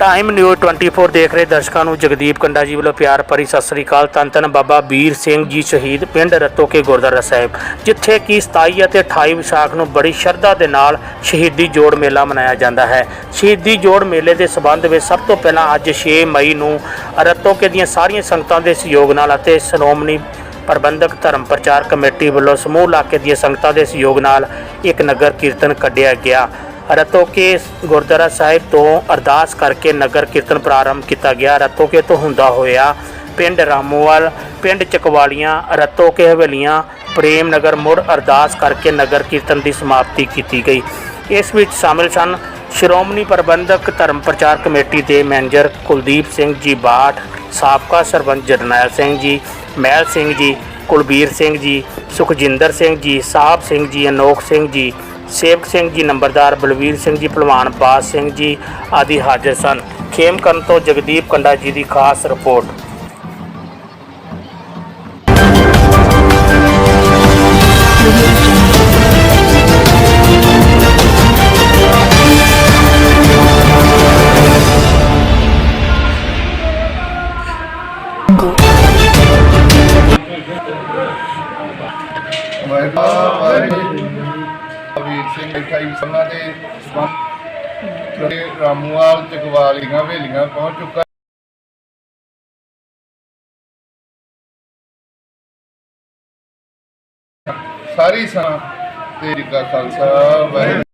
Time news 24 ਦੇਖ ਰਹੇ ਦਰਸ਼ਕਾਂ ਨੂੰ ਜਗਦੀਪ ਕੰਡਾ ਜੀ ਵੱਲੋਂ ਪਿਆਰ ਭਰੀ ਸਤਿ ਸ੍ਰੀ ਅਕਾਲ। ਧੰਨ ਧੰਨ ਬਾਬਾ ਵੀਰ ਸਿੰਘ ਜੀ ਸ਼ਹੀਦ ਪਿੰਡ ਰਤੋਕੇ ਗੁਰਦੁਆਰਾ ਸਾਹਿਬ, ਜਿੱਥੇ ਕਿ 27 ਅਤੇ 28 ਵਿਸਾਖ ਨੂੰ ਬੜੀ ਸ਼ਰਧਾ ਦੇ ਨਾਲ ਸ਼ਹੀਦੀ ਜੋੜ ਮੇਲਾ ਮਨਾਇਆ ਜਾਂਦਾ ਹੈ। ਸ਼ਹੀਦੀ ਜੋੜ ਮੇਲੇ ਦੇ ਸਬੰਧ ਵਿੱਚ ਸਭ ਤੋਂ ਪਹਿਲਾਂ ਅੱਜ 6 ਮਈ ਨੂੰ ਰਤੋਕੇ ਦੀਆਂ ਸਾਰੀਆਂ ਸੰਗਤਾਂ ਦੇ ਸਹਿਯੋਗ ਨਾਲ ਅਤੇ ਸ਼੍ਰੋਮਣੀ ਪ੍ਰਬੰਧਕ ਧਰਮ ਪ੍ਰਚਾਰ ਕਮੇਟੀ ਵੱਲੋਂ ਸਮੂਹ ਇਲਾਕੇ ਦੀਆਂ ਸੰਗਤਾਂ ਦੇ ਸਹਿਯੋਗ ਨਾਲ ਇੱਕ ਨਗਰ ਕੀਰਤਨ ਕੱਢਿਆ ਗਿਆ। ਰਤੋਕੇ ਗੁਰਦੁਆਰਾ ਸਾਹਿਬ ਤੋਂ ਅਰਦਾਸ ਕਰਕੇ ਨਗਰ ਕੀਰਤਨ ਪ੍ਰਾਰੰਭ ਕੀਤਾ ਗਿਆ। ਰਤੋਕੇ ਤੋਂ ਹੁੰਦਾ ਹੋਇਆ ਪਿੰਡ ਰਾਮੋਵਾਲ, ਪਿੰਡ ਚਕਵਾਲੀਆਂ ਰਤੋਕੇ ਹਵੇਲੀਆਂ, ਪ੍ਰੇਮ ਨਗਰ ਮੁੜ ਅਰਦਾਸ ਕਰਕੇ ਨਗਰ ਕੀਰਤਨ ਦੀ ਸਮਾਪਤੀ ਕੀਤੀ ਗਈ। ਇਸ ਵਿੱਚ ਸ਼ਾਮਿਲ ਸਨ ਸ਼੍ਰੋਮਣੀ ਪ੍ਰਬੰਧਕ, ਧਰਮ ਪ੍ਰਚਾਰ ਕਮੇਟੀ ਦੇ ਮੈਨੇਜਰ ਕੁਲਦੀਪ ਸਿੰਘ ਜੀ, ਬਾਠ, ਸਾਬਕਾ ਸਰਪੰਚ ਜਰਨੈਲ ਸਿੰਘ ਜੀ, ਮਹਿਲ ਸਿੰਘ ਜੀ, ਕੁਲਬੀਰ ਸਿੰਘ ਜੀ, ਸੁਖਜਿੰਦਰ ਸਿੰਘ ਜੀ, ਸਾਹਿਬ ਸਿੰਘ ਜੀ, ਅਨੋਖ ਸਿੰਘ ਜੀ ਸੇਵਕ ਸਿੰਘ ਜੀ, ਨੰਬਰਦਾਰ ਬਲਵੀਰ ਸਿੰਘ ਜੀ, ਪਹਿਲਵਾਨ ਬਾਸ ਸਿੰਘ ਜੀ ਆਦਿ ਹਾਜ਼ਰ ਸਨ। ਖੇਮ ਕਰਨ ਤੋਂ ਜਗਦੀਪ ਕੰਡਾ ਜੀ ਦੀ ਖਾਸ ਰਿਪੋਰਟ। ਵਾਹਿਗੁਰੂ। ਵੀਰ ਸਿੰਘ ਇਠਾਈ ਸਮਾਂ ਦੇ ਤੇ ਰਾਮੂਵਾਲ ਚਕਵਾਲੀਆਂ ਹਵੇਲੀਆਂ ਪਹੁੰਚ ਚੁੱਕਾ ਸਾਰੀ ਸਾਂ ਤੇਰੀ ਕਾ ਖਾਲਸਾ, ਵਾਹਿਗੁਰੂ।